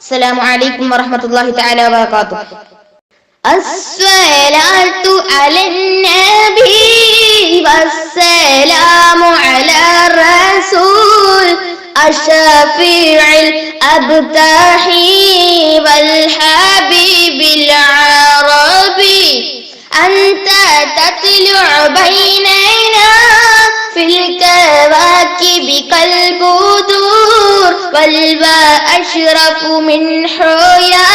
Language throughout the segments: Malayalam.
السلام عليكم ورحمة الله تعالى وبركاته. الصلاة على النبي والسلام على الرسول الشفيع الأبتحي والحبيب العربي. أنت تطلع بيننا في الكواكب كالبدور والباء أشرف من حيا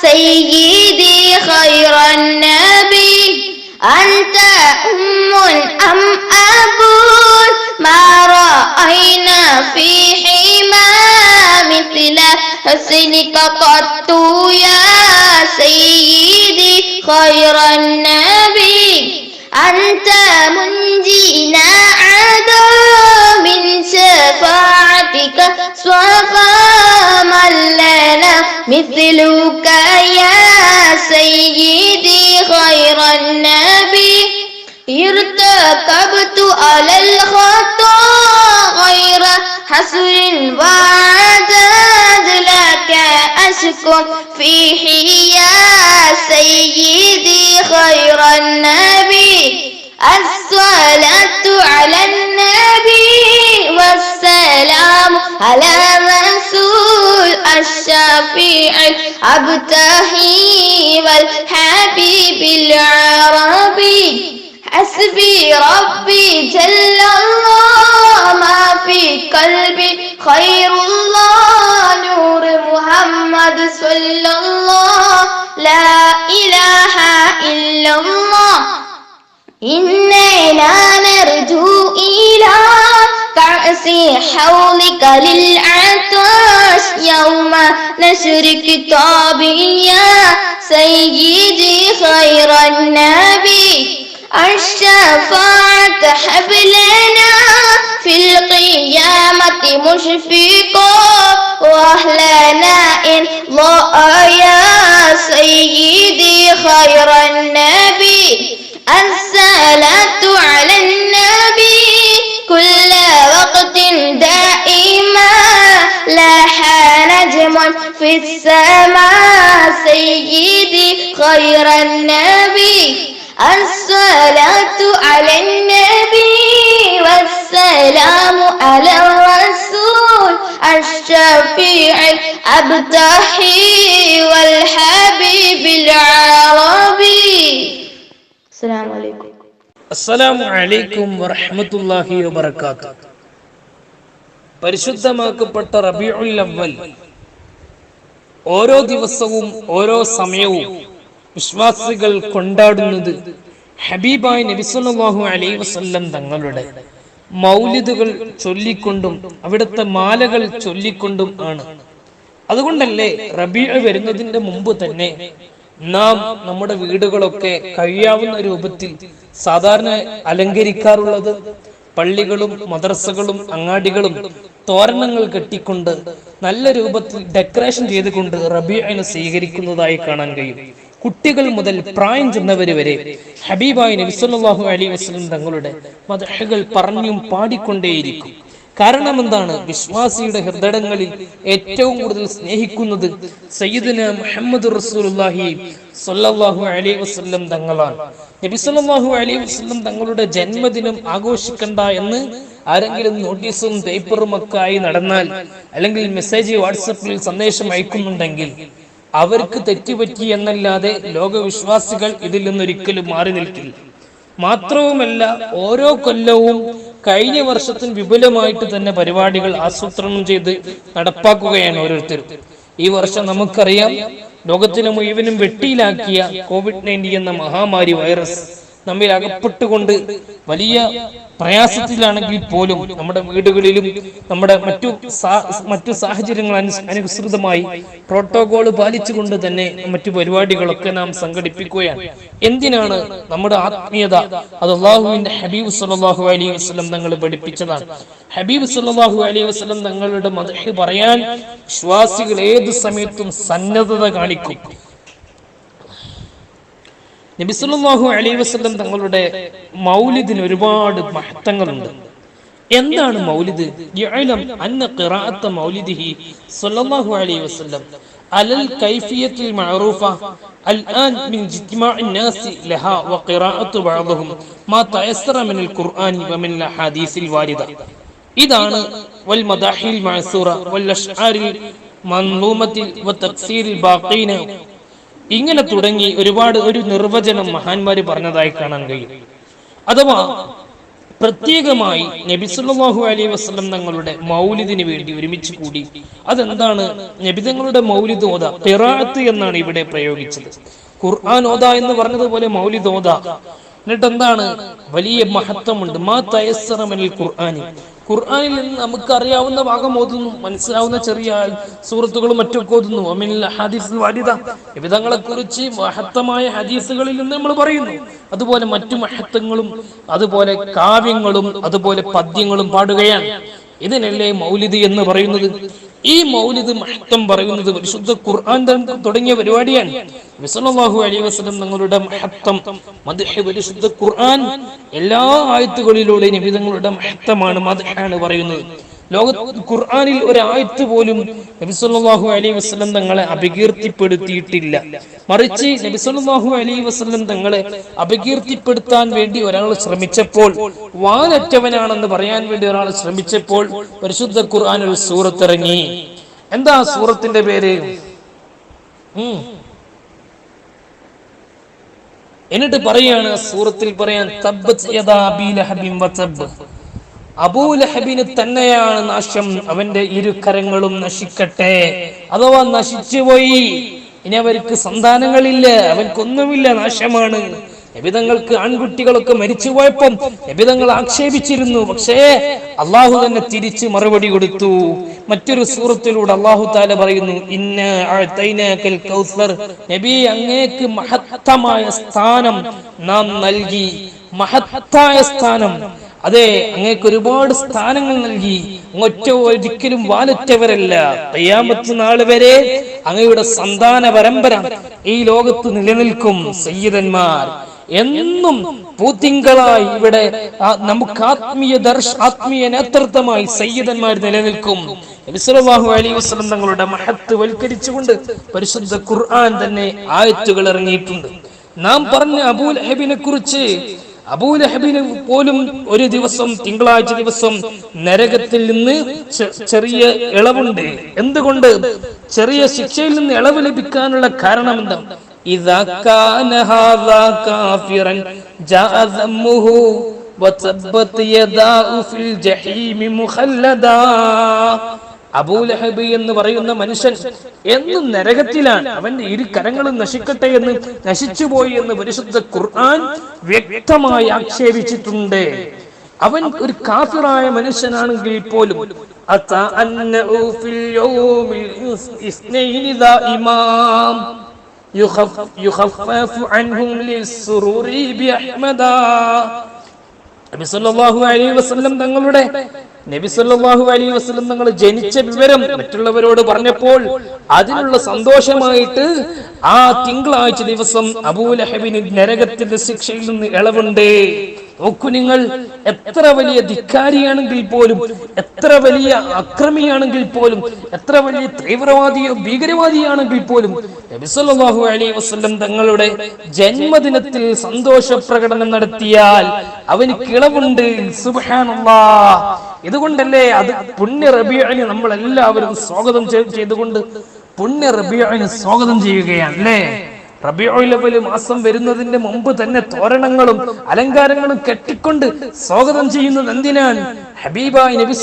سيدي خير النبي أنت أم أم أبو ما رأينا في حما مثل حسنك قط يا سيدي خير النبي أنت منجينا عدو من شفاعتك صفا من لنا مثلك يا سيدي خير النبي. ارتكبت على الخطا غير حسر وعدد لك أشكو فيه يا الصلاة على النبي والسلام على رسول الشفيع الأبتهي والحبيب العربي. حسبي ربي جل الله ما في قلبي. خير الله نور محمد صلى الله. لا إله إلا الله. إننا نرجو إلى كأس حولك للعطش. يوم نشر كتابي يا سيدي خير النبي. الشفاعة حبلنا في القيامة مشفقا وأهلنا إن ضاء يا سيدي خير النبي. والسلام على الرسول الشفيع الأبتحي والحبيب العربي السلام عليكم അസ്സലാമു അലൈക്കും വറഹ്മത്തുള്ളാഹി വബറകാത്തു പരിശുദ്ധമാക്കപ്പെട്ട റബീഉൽ അവ്വൽ ഓരോ ദിവസവും ഓരോ സമയവും വിശ്വാസികൾ കൊണ്ടാടുന്നത് ഹബീബായ നബി സല്ലല്ലാഹു അലൈഹി വസല്ലം തങ്ങളുടെ മൗലിദുകൾ ചൊല്ലിക്കൊണ്ടും അവിടുത്തെ മാലകൾ ചൊല്ലിക്കൊണ്ടും ആണ്. അതുകൊണ്ടല്ലേ റബീഅ വരുന്നതിന്റെ മുമ്പ് തന്നെ നാം നമ്മുടെ വീടുകളൊക്കെ കഴിയാവുന്ന രൂപത്തിൽ സാധാരണ അലങ്കരിക്കാറുള്ളത് പള്ളികളും മദ്രസകളും അങ്ങാടികളും തോരണങ്ങൾ കെട്ടിക്കൊണ്ട് നല്ല രൂപത്തിൽ ഡെക്കറേഷൻ ചെയ്തുകൊണ്ട് റബീഅനെ സ്വീകരിക്കുന്നതായി കാണാൻ കഴിയും. കുട്ടികൾ മുതൽ പ്രായം ചെന്നവര് വരെ ഹബീബായി നബി സല്ലല്ലാഹു അലൈഹി വസല്ലം തങ്ങളുടെ മതഹകൾ പറഞ്ഞും പാടിക്കൊണ്ടേയിരിക്കും. കാരണം എന്താണ്? വിശ്വാസിയുടെ ഹൃദയങ്ങളിൽ ഏറ്റവും കൂടുതൽ സ്നേഹിക്കുന്നത് സയ്യിദിന മുഹമ്മദ് റസൂലുള്ളാഹി സ്വല്ലല്ലാഹു അലൈഹി വസല്ലം തങ്ങളാണ്. നബി സല്ലല്ലാഹു അലൈഹി വസല്ലം തങ്ങളുടെ ജന്മദിനം ആഘോഷിക്കണ്ട എന്ന് ആരെങ്കിലും നോട്ടീസും പേപ്പറും ഒക്കെ ആയി നടന്നാൽ അല്ലെങ്കിൽ മെസ്സേജ് വാട്സപ്പിൽ സന്ദേശം അയക്കുന്നുണ്ടെങ്കിൽ അവർക്ക് തെറ്റുപറ്റി എന്നല്ലാതെ ലോകവിശ്വാസികൾ ഇതിൽ നിന്നൊരിക്കലും മാറി നിൽക്കില്ല. മാത്രവുമല്ല ഓരോ കൊല്ലവും കഴിഞ്ഞ വർഷത്തിന് വിപുലമായിട്ട് തന്നെ പരിപാടികൾ ആസൂത്രണം ചെയ്ത് നടപ്പാക്കുകയാണ് ഓരോരുത്തരും. ഈ വർഷം നമുക്കറിയാം ലോകത്തിന് മുഴുവനും വെട്ടിയിലാക്കിയ കോവിഡ് നയന്റീൻ എന്ന മഹാമാരി വൈറസ് നമ്മിൽ അകപ്പെട്ടുകൊണ്ട് വലിയ പ്രയാസത്തിലാണെങ്കിൽ പോലും നമ്മുടെ വീടുകളിലും നമ്മുടെ മറ്റു മറ്റു സാഹചര്യങ്ങൾ അനുസ്- അനുസൃതമായി പ്രോട്ടോകോൾ പാലിച്ചുകൊണ്ട് തന്നെ മറ്റു പരിപാടികളൊക്കെ നാം സംഘടിപ്പിക്കുകയാണ്. എന്തിനാണ് നമ്മുടെ ആത്മീയത? അത് അള്ളാഹുവിന്റെ ഹബീബ് സല്ലല്ലാഹു അലൈഹി വസ്ലം തങ്ങൾ പഠിപ്പിച്ചതാണ്. ഹബീബ് സല്ലല്ലാഹു അലൈഹി വസ്ലം തങ്ങളുടെ മതഹ് പറയാൻ വിശ്വാസികൾ ഏത് സമയത്തും സന്നദ്ധത കാണിക്കും. നബിസുല്ലാഹു അലൈഹി വസല്ലം തങ്ങളുടെ മൗലിദിന് ഒരുപാട് മഹത്വങ്ങളുണ്ട് എന്താണ് മൗലിദ് യഅലം അന്ന ഖിറാഅത്ത മൗലിദിഹി സ്വല്ലല്ലാഹു അലൈഹി വസല്ലം അലൽ കൈഫിയത്തിൽ മഅറൂഫ الآن من اجتماع الناس لها وقراءة بعضهم ما تيسر من القرآن ومن الأحاديث الواردة ഇതാണ് വൽ മദാഹിൽ മഅസൂറ വൽ അഷ്ആരിൽ മൻലൂമത്തിൽ വതക്സീരിൽ ബാഖീന ഇങ്ങനെ തുടങ്ങി ഒരുപാട് ഒരു നിർവചനം മഹാന്മാര് പറഞ്ഞതായി കാണാൻ കഴിയും. അഥവാ പ്രത്യേകമായി നബിസുല്ലാഹു അലൈഹി വസ്ലം തങ്ങളുടെ മൗലിദിന് വേണ്ടി ഒരുമിച്ച് കൂടി അതെന്താണ്? നബിതങ്ങളുടെ മൗലിദ് ഓത പിറാത്ത് എന്നാണ് ഇവിടെ പ്രയോഗിച്ചത്. ഖുർആൻ ഓദ എന്ന് പറഞ്ഞതുപോലെ മൗലിദ് ഓത. എന്നിട്ട് എന്താണ് വലിയ മഹത്വമുണ്ട്. മാ തയസ്സറമനിൽ ഖുർആാനി. ഖുർആനിൽ നിന്ന് നമുക്ക് അറിയാവുന്ന ഭാഗം ഓതുന്നു. മനസ്സിലാവുന്ന ചെറിയ സുഹൃത്തുക്കളും മറ്റൊക്കെ ഓതുന്നു. അമിനിൽ ഹദീസ് വാരിത. വിധങ്ങളെ കുറിച്ച് മഹത്തമായ ഹദീസുകളിൽ നിന്ന് നമ്മൾ പറയുന്നു. അതുപോലെ മറ്റു മഹത്വങ്ങളും അതുപോലെ കാവ്യങ്ങളും അതുപോലെ പദ്യങ്ങളും പാടുകയാണ്. ഇതിനല്ലേ മൗലിദ് എന്ന് പറയുന്നത്? ഈ മൗലിദ് മഹത്വം പറയുന്നത് പരിശുദ്ധ ഖുർആൻ തുടങ്ങിയ പരിപാടിയാണ്. വിസലാഹു അലൈഹി വസ്ലം തങ്ങളുടെ മഹത്വം മദ്ഹ പരിശുദ്ധ ഖുർആൻ എല്ലാ ആയത്തുകളിലൂടെ നിബിതങ്ങളുടെ മഹത്വമാണ് മദ്ഹാണ് പറയുന്നത്. ലോക ഖുർആാനിൽ ഒരു ആയത്ത് പോലും നബിസ്വല്ലാഹു അലൈഹി വസ്ലം തങ്ങളെ അപകീർത്തിപ്പെടുത്തിയിട്ടില്ല. മറിച്ച് നബിസ്വല്ലാഹു അലൈഹി വസ്ലം തങ്ങളെ അപകീർത്തിപ്പെടുത്താൻ വേണ്ടി ഒരാൾ ശ്രമിച്ചപ്പോൾ വാനറ്റവനാണെന്ന് പറയാൻ വേണ്ടി ഒരാൾ ശ്രമിച്ചപ്പോൾ പരിശുദ്ധ ഖുർആൻ ഒരു സൂറത്തിറങ്ങി. എന്താ സൂറത്തിന്റെ പേര്. എന്നിട്ട് പറയാണ് സൂറത്തിൽ പറയാൻ അബൂലഹബിന് തന്നെയാണ് നാശം. അവന്റെ ഇരുകരങ്ങളും നശിക്കട്ടെ. അഥവാ നശിച്ചുപോയി ഇനി അവർക്ക് സന്താനങ്ങളില്ല. അവൻക്കൊന്നുമില്ല നാശമാണ്. നബിതങ്ങൾക്ക് ആൺകുട്ടികളൊക്കെ മരിച്ചു പോയപ്പം നബിതങ്ങൾ ആക്ഷേപിച്ചിരുന്നു. പക്ഷേ അള്ളാഹു തന്നെ തിരിച്ച് മറുപടി കൊടുത്തു. മറ്റൊരു സൂറത്തിലൂടെ അള്ളാഹു താല പറയുന്നു ഇന്ന കൗസർ. നബി അങ്ങേക്ക് മഹത്തമായ സ്ഥാനം നാം നൽകി. മഹത്തായ സ്ഥാനം. അതെ അങ്ങേക്ക് ഒരുപാട് സ്ഥാനങ്ങൾ നൽകി. ഒറ്റ ഒരിക്കലും വാലറ്റവരല്ല. തയ്യാമത്ത് നാൾ വരെ അങ്ങയുടെ സന്താന പരമ്പര ഈ ലോകത്ത് നിലനിൽക്കും സയ്യിദന്മാർ. എന്നും പൂത്തിങ്കളായി ഇവിടെ നമുക്ക് ആത്മീയ ദർശ ആത്മീയ നേതൃത്വമായി സയ്യിദന്മാർ നിലനിൽക്കും. നബിസ്വല്ലല്ലാഹു അലൈഹി വസല്ലം തങ്ങളുടെ മഹത്ത് വൽക്കരിച്ചുകൊണ്ട് പരിശുദ്ധ ഖുർആൻ തന്നെ ആയത്തുകൾ ഇറങ്ങിയിട്ടുണ്ട്. നാം പറഞ്ഞ അബൂൽ ഹബിനെ കുറിച്ച് അബൂലഹബിന് പോലും ഒരു ദിവസം തിങ്കളാഴ്ച ദിവസം നരകത്തിൽ നിന്ന് ചെറിയ ഇളവുണ്ട്. എന്തുകൊണ്ട്? ചെറിയ ശിക്ഷയിൽ നിന്ന് ഇളവ് ലഭിക്കാനുള്ള കാരണം എന്താ? ഇതാക്കാൻ അബൂലഹബ് എന്ന് പറയുന്ന മനുഷ്യൻ എന്നും നരകത്തിലാണ്. അവന്റെ ഇരു കരങ്ങളും നശിക്കട്ടെ എന്ന് നശിച്ചുപോയി എന്ന് പരിശുദ്ധ ഖുർആൻ വ്യക്തമായി ആക്ഷേപിച്ചിട്ടുണ്ട്. അവൻ ഒരു കാഫിറായ മനുഷ്യനാണെങ്കിൽ പോലും യുഖഫഫു അൻഹും ലിസ്സുറൂരി ബിഅഹ്മദാ. നബി സല്ലല്ലാഹു അലൈഹി വസല്ലം തങ്ങളുടെ നബി സല്ലല്ലാഹു അലൈഹി വസല്ലം തങ്ങൾ ജനിച്ച വിവരം മറ്റുള്ളവരോട് പറഞ്ഞപ്പോൾ അതിനുള്ള സന്തോഷമായിട്ട് ആ തിങ്കളാഴ്ച ദിവസം അബൂലഹബിന് നരകത്തിന്റെ ശിക്ഷയിൽ നിന്ന് ഇളവുണ്ട്. നോക്കൂ നിങ്ങൾ എത്ര വലിയ ധിക്കാരിയാണെങ്കിൽ പോലും എത്ര വലിയ അക്രമിയാണെങ്കിൽ പോലും എത്ര വലിയ തീവ്രവാദിയോ ഭീകരവാദിയാണെങ്കിൽ പോലും നബി സല്ലല്ലാഹു അലൈഹി വസല്ലം തങ്ങളുടെ ജന്മദിനത്തിൽ സന്തോഷ പ്രകടനം നടത്തിയാൽ അവന് കിളവുണ്ട് ഇതുകൊണ്ടല്ലേ അത് പുണ്യ റബിയന് നമ്മൾ എല്ലാവരും സ്വാഗതം ചെയ്- ചെയ്തുകൊണ്ട് പുണ്യ റബിയന് സ്വാഗതം ചെയ്യുകയാണ് അല്ലേ? റബിയുലവൽ മാസം വരുന്നതിന്റെ മുമ്പ് തന്നെ തോരണങ്ങളും അലങ്കാരങ്ങളും കെട്ടിക്കൊണ്ട് സ്വാഗതം ചെയ്യുന്നത് എന്തിനാണ്? ഹബീബായി നബി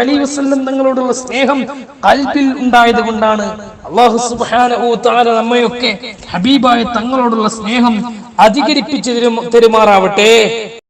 അലി വസല്ലം തങ്ങളോടുള്ള സ്നേഹം കൽബിൽ ഉണ്ടായത് കൊണ്ടാണ്. അള്ളാഹു സുബ്ഹാനഹു തആല നമ്മയൊക്കെ ഹബീബായ തങ്ങളോടുള്ള സ്നേഹം അധികരിപ്പിച്ചു തെരുമാറാവട്ടെ.